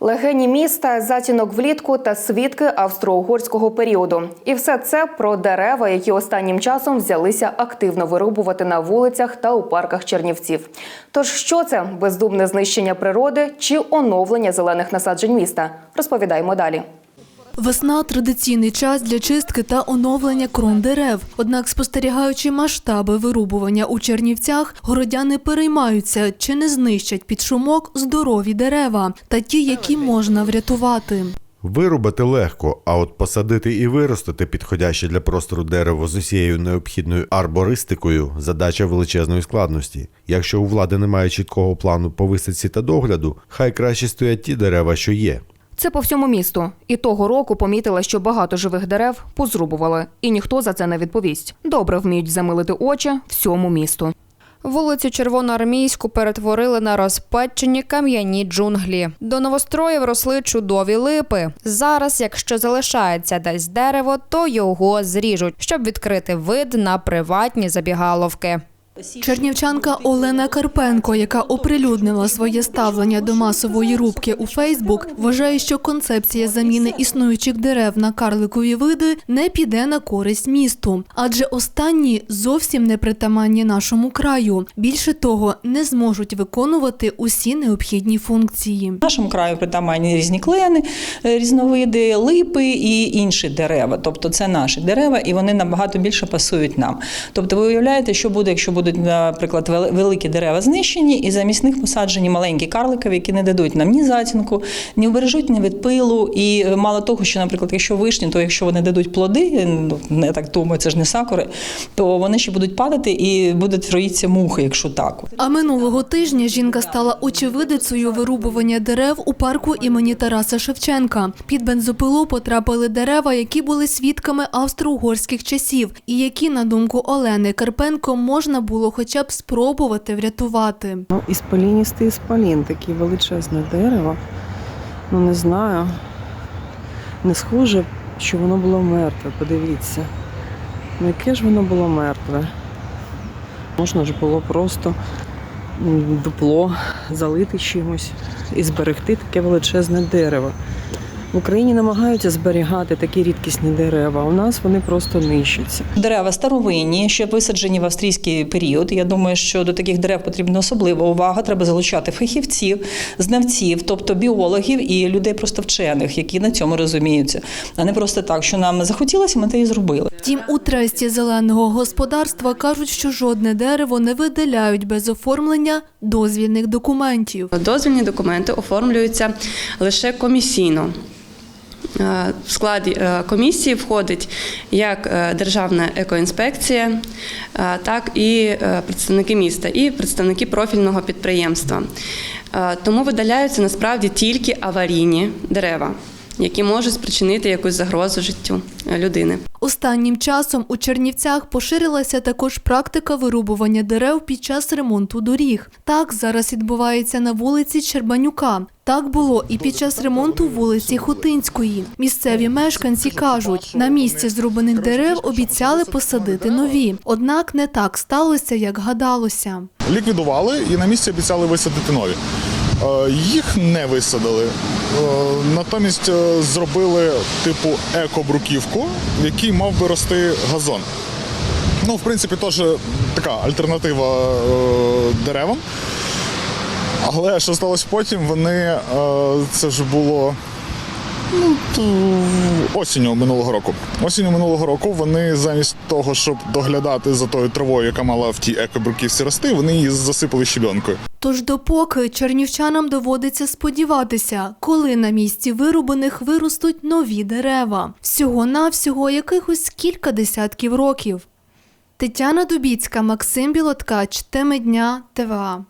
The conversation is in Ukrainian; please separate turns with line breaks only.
Легені міста, затінок влітку та свідки австро-угорського періоду. І все це про дерева, які останнім часом взялися активно вирубувати на вулицях та у парках Чернівців. Тож що це бездумне знищення природи чи оновлення зелених насаджень міста? Розповідаємо далі.
Весна традиційний час для чистки та оновлення крон дерев. Однак, спостерігаючи масштаби вирубування у Чернівцях, городяни переймаються, чи не знищать під шумок здорові дерева та ті, які можна врятувати.
Вирубати легко, а от посадити і виростити підходяще для простору дерево з усією необхідною арбористикою задача величезної складності. Якщо у влади немає чіткого плану по висадці та догляду, хай краще стоять ті дерева, що є.
Це по всьому місту. І того року помітила, що багато живих дерев позрубували, і ніхто за це не відповість. Добре вміють замилити очі всьому місту.
Вулицю Червоноармійську перетворили на розпечені кам'яні джунглі. До новостроїв росли чудові липи. Зараз, якщо залишається десь дерево, то його зріжуть, щоб відкрити вид на приватні забігаловки.
Чернівчанка Олена Карпенко, яка оприлюднила своє ставлення до масової рубки у Фейсбук, вважає, що концепція заміни існуючих дерев на карликові види не піде на користь місту, адже останні зовсім не притаманні нашому краю. Більше того, не зможуть виконувати усі необхідні функції.
Нашому краю притаманні різні клени, е, різновиди, липи і інші дерева. Тобто це наші дерева, і вони набагато більше пасують нам. Тобто, ви уявляєте, що буде, якщо будуть, наприклад, вели- великі дерева знищені, і замість них посаджені маленькі карликові, які не дадуть нам ні затінку, ні вбережуть ні від пилу. І е, мало того, що, наприклад, якщо вишні, то якщо вони дадуть плоди, ну не так думаю, це ж не сакури, то вони ще будуть падати і будуть роїтися мухи, якщо так.
А минулого тижня жінка стала очевидицею вирубування дерев у парку імені Тараса Шевченка. Під бензопилу потрапили дерева, які були свідками австро-угорських часів, і які, на думку Олени Карпенко, можна було хоча б спробувати врятувати.
Ну, ісполіністий ісполін, таке величезне дерево. Ну, не знаю. Не схоже, що воно було мертве, подивіться. Ну, яке ж воно було мертве? Можна ж було просто дупло залити чимось і зберегти таке величезне дерево. В Україні намагаються зберігати такі рідкісні дерева, у нас вони просто нищаться.
Дерева старовинні, ще висаджені в австрійський період. Я думаю, що до таких дерев потрібна особлива увага. Треба залучати фахівців, знавців, тобто біологів і людей просто вчених, які на цьому розуміються. А не просто так, що нам захотілося, ми те і зробили.
Втім, у тресті зеленого господарства кажуть, що жодне дерево не видаляють без оформлення дозвільних документів.
Дозвільні документи оформлюються лише комісійно. Е, В складі е, комісії входить як е, Державна екоінспекція, так і представники міста, і представники профільного підприємства. Тому видаляються насправді тільки аварійні дерева, які можуть спричинити якусь загрозу життю е, людини.
Останнім часом у Чернівцях поширилася також практика вирубування дерев під час ремонту доріг. Так зараз відбувається на вулиці Щербанюка. Так було і під час ремонту вулиці Хотинської. Місцеві мешканці кажуть, на місці зрубаних дерев обіцяли посадити нові. Однак не так сталося, як гадалося.
ліквідували і на місці обіцяли висадити нові. Е, Їх не висадили. Е, Натомість е, зробили типу екобруківку, в якій мав би рости газон. Ну, в принципі, теж така альтернатива деревам. Але що сталося потім, вони це ж було ну, т- осінню минулого року. Осінню минулого року вони замість того, щоб доглядати за тою травою, яка мала в тій екобруківці рости, вони її засипали щебенкою.
Тож допоки чернівчанам доводиться сподіватися, коли на місці вирубаних виростуть нові дерева. Всього-навсього якихось кілька десятків років. Тетяна Дубіцька, Максим Білоткач, Теми дня, ТВА.